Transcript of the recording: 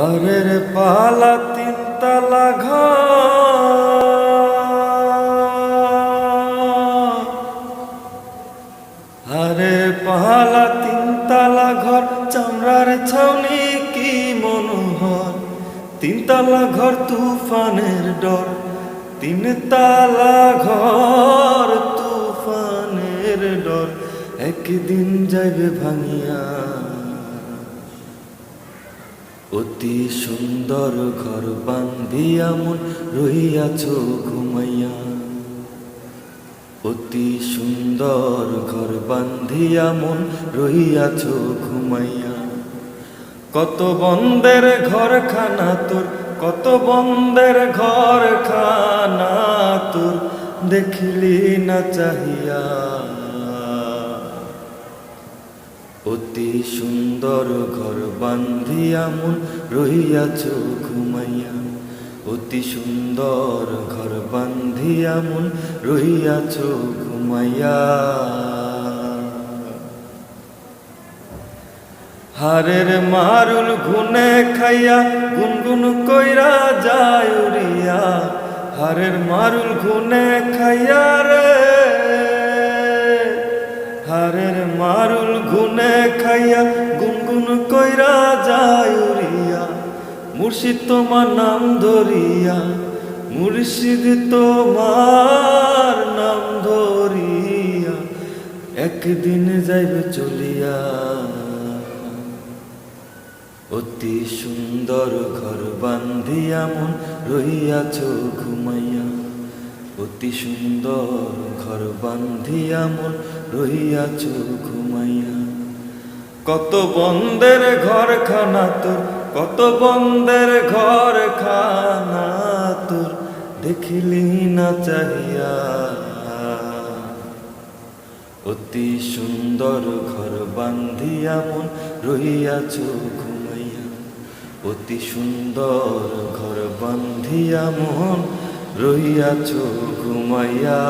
আরে রে পালা তিন তালা ঘর। আরে পালা তিন তালা ঘর, চামড়ার ছাউনি কি মনোহর? তিন তালা ঘর তুফানের ডর তিন তালা ঘর তুফানের ডর। একদিন যাইবে ভাঙিয়া অতি সুন্দর ঘর বান্ধিয়া মন রহিয়াছ ঘুমাইয়া। অতি সুন্দর ঘর বান্ধিয়া মন রহিয়াছ ঘুমাইয়া। কত বন্দের ঘর খানা তোর, কত বন্দের ঘর খানা তোর, দেখিলি না চাহিয়া। অতি সুন্দর ঘর বান্ধিয়া মন রহিয়াছ ঘুমাইয়া অতি সুন্দর ঘর বান্ধিয়া মন রহিয়াছ ঘুমাইয়া হারের মারুল গুনে খাইয়া, গুনগুন কইরা যায় উড়িয়া। হারের মারুল গুনে খাইয়া রে গুনে খাইয়া গুনগুন কইরা যায় উড়িয়া। মুর্শিদ তোমার নাম ধরিয়া, মুর্শিদ তোমার নাম ধরিয়া, একদিন যাইবে চলিয়া। অতি সুন্দর ঘর বান্ধিয়া মন রহিয়াছ ঘুমাইয়া। অতি সুন্দর ঘর বান্ধিয়া মন রহিয়াছ ঘুমাইয়া। কত বন্দের ঘর খানা তোর, কত বন্দের ঘর খানা তোর, দেখিলি না চাহিয়া। অতি সুন্দর ঘর বান্ধিয়া মন রহিয়াছ ঘুমাইয়া। অতি সুন্দর ঘর বান্ধিয়া মন রহিয়াছ ঘুমাইয়া।